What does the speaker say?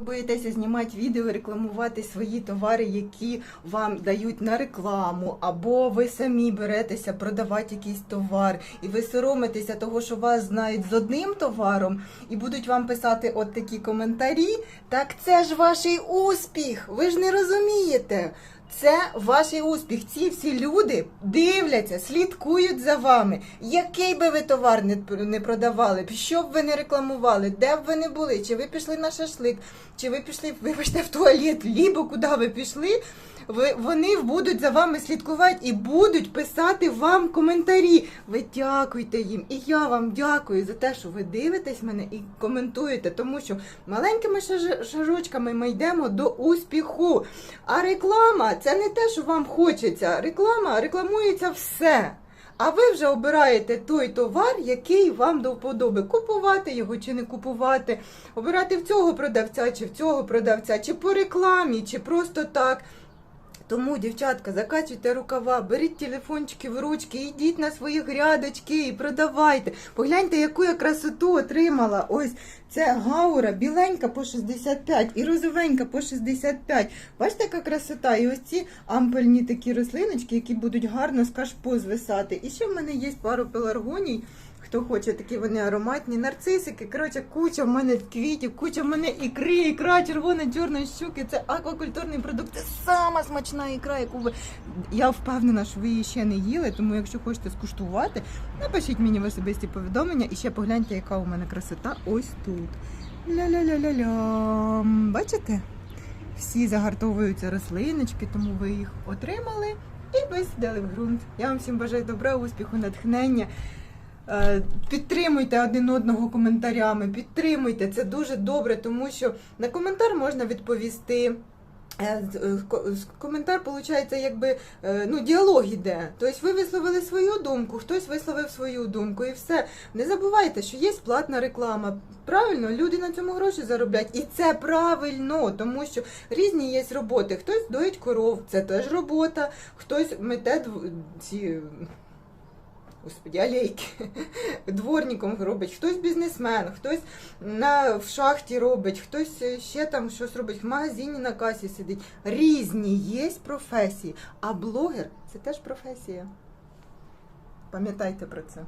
Ви боїтеся знімати відео, рекламувати свої товари, які вам дають на рекламу, або ви самі беретеся продавати якийсь товар, і ви соромитеся того, що вас знають з одним товаром, і будуть вам писати от такі коментарі. Так це ж ваш успіх. Ви ж не розумієте. Це ваш успіх. Ці всі люди дивляться, слідкують за вами. Який би ви товар не, продавали, що б ви не рекламували, де б ви не були, чи ви пішли на шашлик, чи ви пішли, вибачте, в туалет, лібо куди ви пішли. Ви, вони будуть за вами слідкувати і будуть писати вам коментарі. Ви дякуйте їм. І я вам дякую за те, що ви дивитесь мене і коментуєте, тому що маленькими шаж- шажочками ми йдемо до успіху. А реклама це не те, що вам хочеться. Реклама рекламується все. А ви вже обираєте той товар, який вам до вподоби. Купувати його чи не купувати, обирати в цього продавця, чи в цього продавця, чи по рекламі, чи просто так. Тому, дівчатка, закачуйте рукава, беріть телефончики в ручки, йдіть на свої грядочки і продавайте. Погляньте, яку я красоту отримала. Ось це гаура, біленька по 65 і розовенька по 65. Бачите, яка красота? І ось ці ампельні такі рослиночки, які будуть гарно з кашпо звисати. І ще в мене є пару пеларгоній. Хто хоче, такі вони ароматні, нарцисики. Коротше, куча в мене квітів, куча в мене ікри, ікра, червона, чорна щуки. Це аквакультурний продукт. Це сама смачна ікра, яку ви. Я впевнена, що ви її ще не їли, тому якщо хочете скуштувати, напишіть мені в особисті повідомлення і ще погляньте, яка у мене красота ось тут. Ля-ля-ля-ля-ля. Бачите? Всі загартовуються рослиночки, тому ви їх отримали і висадили в ґрунт. Я вам всім бажаю добра, успіху, натхнення. Е, Підтримуйте один одного коментарями, підтримуйте, це дуже добре, тому що на коментар можна відповісти. Е, е, Коментар, виходить, якби ну, діалог іде. Тобто ви висловили свою думку, хтось висловив свою думку і все. Не забувайте, що є платна реклама. Правильно, люди на цьому гроші зароблять. І це правильно, тому що різні є роботи. Хтось доїть коров, це теж робота, хтось мете ці. Господи, алейки. Дворником робить, хтось бізнесмен, хтось на, в шахті робить, хтось е, ще там щось робить, в магазині на касі сидить. Різні є професії. А блогер це теж професія. Пам'ятайте про це.